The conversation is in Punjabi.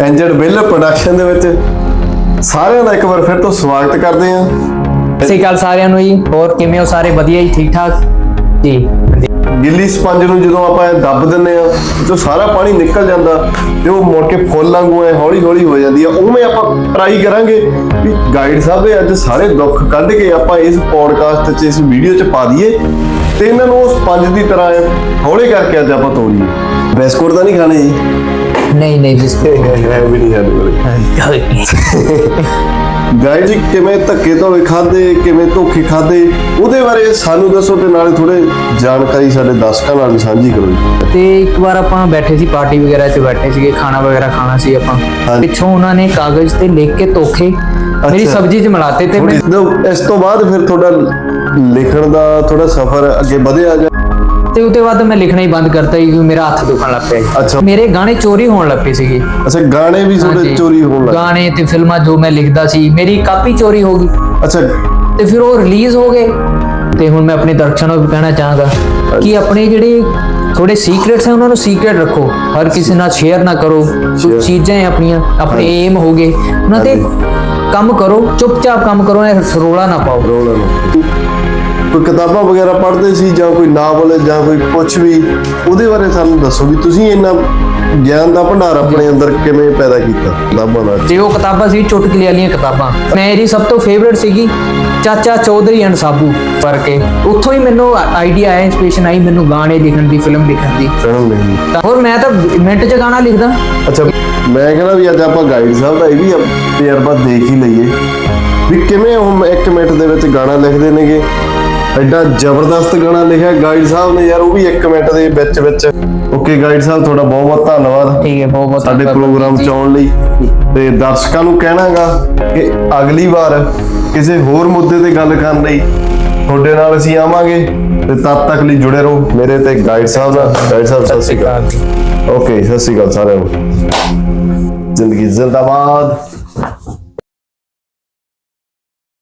ਐਂਜਲ ਬਿੱਲ ਪ੍ਰੋਡਕਸ਼ਨ ਦੇ ਵਿੱਚ ਸਾਰਿਆਂ ਦਾ ਇੱਕ ਵਾਰ ਫਿਰ ਤੋਂ ਸਵਾਗਤ ਕਰਦੇ ਹਾਂ। ਸਤਿ ਸ਼੍ਰੀ ਅਕਾਲ ਸਾਰਿਆਂ ਨੂੰ ਜੀ। ਹੋਰ ਕਿਵੇਂ ਹੋ ਸਾਰੇ? ਵਧੀਆ ਜੀ ਠੀਕ ਠਾਕ? ਜੀ। ਗਿੱਲੀ ਸਪੰਜ ਨੂੰ ਜਦੋਂ ਆਪਾਂ ਇਹ ਦੱਬ ਦਿੰਨੇ ਆ ਤੇ ਸਾਰਾ ਪਾਣੀ ਨਿਕਲ ਜਾਂਦਾ ਤੇ ਉਹ ਮੁੜ ਕੇ ਫੁੱਲ ਵਾਂਗੂ ਐ ਹੌਲੀ ਹੌਲੀ ਹੋ ਜਾਂਦੀ ਆ। ਉਵੇਂ ਆਪਾਂ ਟਰਾਈ ਕਰਾਂਗੇ ਵੀ ਗਾਈਡ ਸਾਹਿਬ ਦੇ ਅੱਜ ਸਾਰੇ ਦੁੱਖ ਕੱਢ ਕੇ ਆਪਾਂ ਇਸ ਪੋਡਕਾਸਟ 'ਚ ਇਸ ਵੀਡੀਓ 'ਚ ਪਾ ਦਈਏ ਤੇ ਇਹਨਾਂ ਨੂੰ ਉਹ ਸਪੰਜ ਦੀ ਤਰ੍ਹਾਂ ਹੌਲੇ ਕਰਕੇ ਅੱਜ ਆਪਾਂ ਤੋੜੀਏ ਬਿਸਕੁਟ ਤਾਂ ਨਹੀਂ ਖਾਣੇ ਜੀ। ਨਹੀਂ ਨਹੀਂ ਬਿਸਕੁਟ ਹੈ ਵੀ ਨਹੀਂ ਸਾਡੇ ਕੋਲੇ। ਗਾਈਡ ਜੀ ਕਿਵੇਂ ਧੱਕੇ ਧੋਲੇ ਖਾਦੇ ਕਿਵੇਂ ਧੋਖੇ ਖਾਦੇ ਉਹਦੇ ਬਾਰੇ ਸਾਨੂੰ ਦੱਸੋ ਤੇ ਨਾਲੇ ਥੋੜੇ ਜਾਣਕਾਰੀ ਸਾਡੇ ਦਰਸ਼ਕਾਂ ਨਾਲ ਵੀ ਸਾਂਝੀ ਕਰੋ ਜੀ। ਤੇ ਇੱਕ ਵਾਰ ਆਪਾਂ ਬੈਠੇ ਸੀ ਪਾਰਟੀ ਵਗੈਰਾ 'ਚ ਬੈਠੇ ਸੀਗੇ ਖਾਣਾ ਵਗੈਰਾ ਖਾਣਾ ਸੀ ਆਪਾਂ। ਪਿੱਛੋਂ ਉਹਨਾਂ ਨੇ ਕਾਗਜ਼ ਤੇ ਲਿਖ ਕੇ ਤੋਖੇ ਮੇਰੀ। ਸਬਜ਼ੀ 'ਚ ਮਿਲਾਤੇ ਤੇ ਇਸ ਤੋਂ ਬਾਅਦ ਫਿਰ ਤੁਹਾਡਾ ਲਿਖਣ ਦਾ ਥੋੜਾ ਸਫ਼ਰ ਅੱਗੇ ਵਧਿਆ ਜਾਂ ਤੇ ਉਹਦੇ ਬਾਅਦ ਮੈਂ ਲਿਖਣਾ ਹੀ ਬੰਦ ਕਰਤਾ ਕਿਉਂਕਿ ਮੇਰਾ ਹੱਥ ਦੁਖਣ ਲੱਗ ਪਿਆ ਅੱਛਾ। ਮੇਰੇ ਗਾਣੇ ਚੋਰੀ ਹੋਣ ਲੱਗ ਪਏ ਸੀਗੇ। ਅੱਛਾ ਗਾਣੇ ਵੀ ਤੁਹਾਡੇ ਹਾਂਜੀ। ਚੋਰੀ ਹੋਣ ਲੱਗੇ ਗਾਣੇ ਤੇ ਫਿਲਮਾਂ ਜੋ ਮੈਂ ਲਿਖਦਾ ਸੀ ਮੇਰੀ ਕਾਪੀ ਚੋਰੀ ਹੋ ਗਈ। ਅੱਛਾ। ਤੇ ਫਿਰ ਉਹ ਰਿਲੀਜ਼ ਹੋ ਗਏ। ਤੇ ਹੁਣ ਮੈਂ ਆਪਣੇ ਦਰਸ਼ਕਾਂ ਨੂੰ ਵੀ ਕਹਿਣਾ ਚਾਹਾਂਗਾ ਕਿ ਆਪਣੇ ਜਿਹੜੇ ਥੋੜੇ ਸੀਕ੍ਰੇਟਸ ਹੈ ਉਹਨਾਂ ਨੂੰ ਸੀਕ੍ਰੇਟ ਰੱਖੋ। ਹਰ ਕਿਸੇ ਨਾਲ ਸ਼ੇਅਰ ਨਾ ਕਰੋ। Share- ਕੁਝ ਚੀਜ਼ਾਂ ਹੈ ਆਪਣੀਆਂ ਆਪਣੇ ਏਮ ਹੋਗੇ ਉਹਨਾਂ ਤੇ ਕੰਮ ਕਰੋ ਚੁੱਪਚਾਪ ਕੰਮ ਕਰੋ ਇਹ ਰੋਲਾ ਨਾ ਪਾਓ। ਰੋਲ ਕੋਈ ਕਿਤਾਬਾਂ ਵਗੈਰਾ ਪੜ੍ਹਦੇ ਸੀ ਜਾਂ ਕੋਈ ਨਾਵਲ ਜਾਂ ਕੋਈ ਕੁਝ ਵੀ ਉਹਦੇ ਬਾਰੇ ਸਾਨੂੰ ਦੱਸੋ ਵੀ ਤੁਸੀਂ ਇੰਨਾ ਗਿਆਨ ਦਾ ਭੰਡਾਰ ਆਪਣੇ ਅੰਦਰ ਕਿਵੇਂ ਪੈਦਾ ਕੀਤਾ ਕਿਤਾਬਾਂ ਦਾ? ਤੇ ਉਹ ਕਿਤਾਬਾਂ ਸੀ ਚੁਟਕਲੇ ਵਾਲੀਆਂ ਕਿਤਾਬਾਂ। ਮੇਰੀ ਸਭ ਤੋਂ ਫੇਵਰਿਟ ਸੀਗੀ ਚਾਚਾ ਚੌਧਰੀ ਐਂਡ ਸਾਬੂ ਕਰਕੇ ਉੱਥੋਂ ਹੀ ਮੈਨੂੰ ਆਈਡੀਆ ਆਇਆ ਇਨਸਪੀਰੇਸ਼ਨ ਆਈ ਮੈਨੂੰ ਗਾਣੇ ਲਿਖਣ ਦੀ ਫਿਲਮ ਲਿਖਣ ਦੀ। ਫਿਲਮ ਨਹੀਂ ਤਾਂ ਹੋਰ ਮੈਂ ਤਾਂ ਮਿੰਟ 'ਚ ਗਾਣਾ ਲਿਖਦਾ। ਅੱਛਾ ਮੈਂ ਕਹਿੰਦਾ ਵੀ ਅੱਜ ਆਪਾਂ ਗਾਈਡ ਸਾਹਿਬ ਦਾ ਇਹ ਵੀ ਤਜਰਬਾ ਦੇਖ ਹੀ ਲਈਏ ਵੀ ਕਿਵੇਂ ਉਹ ਇੱਕ ਮਿੰਟ ਦੇ ਵਿੱਚ ਗਾਣਾ ਲਿਖਦੇ ਨੇਗੇ। ਐਡਾ ਜ਼ਬਰਦਸਤ ਗਾਣਾ ਲਿਖਿਆ ਗਾਈਡ ਸਾਹਿਬ ਨੇ ਯਾਰ ਉਹ ਵੀ ਇੱਕ ਮਿੰਟ ਦੇ ਵਿੱਚ ਵਿੱਚ। ਓਕੇ ਗਾਈਡ ਸਾਹਿਬ ਤੁਹਾਡਾ ਬਹੁਤ ਬਹੁਤ ਧੰਨਵਾਦ। ਠੀਕ ਹੈ ਬਹੁਤ ਬਹੁਤ ਸਾਡੇ। ਪ੍ਰੋਗਰਾਮ ਚ ਆਉਣ ਲਈ। ਤੇ ਦਰਸ਼ਕਾਂ ਨੂੰ ਕਹਿਣਾਗਾ ਕਿ ਅਗਲੀ ਵਾਰ ਕਿਸੇ ਹੋਰ ਮੁੱਦੇ ਤੇ ਗੱਲ ਕਰਨ ਲਈ ਤੁਹਾਡੇ ਨਾਲ ਅਸੀਂ ਆਵਾਂਗੇ। ਤੇ ਤਦ ਤੱਕ ਲਈ ਜੁੜੇ ਰਹੋ ਮੇਰੇ ਤੇ ਗਾਈਡ ਸਾਹਿਬ ਨਾਲ। ਗਾਈਡ ਸਾਹਿਬ ਸਤਿ ਸ਼੍ਰੀ ਅਕਾਲ। ਓਕੇ ਸਤਿ ਸ਼੍ਰੀ ਅਕਾਲ ਸਾਰਿਆਂ ਨੂੰ। ਜ਼ਿੰਦਗੀ ਜ਼ਿੰਦਾਬਾਦ।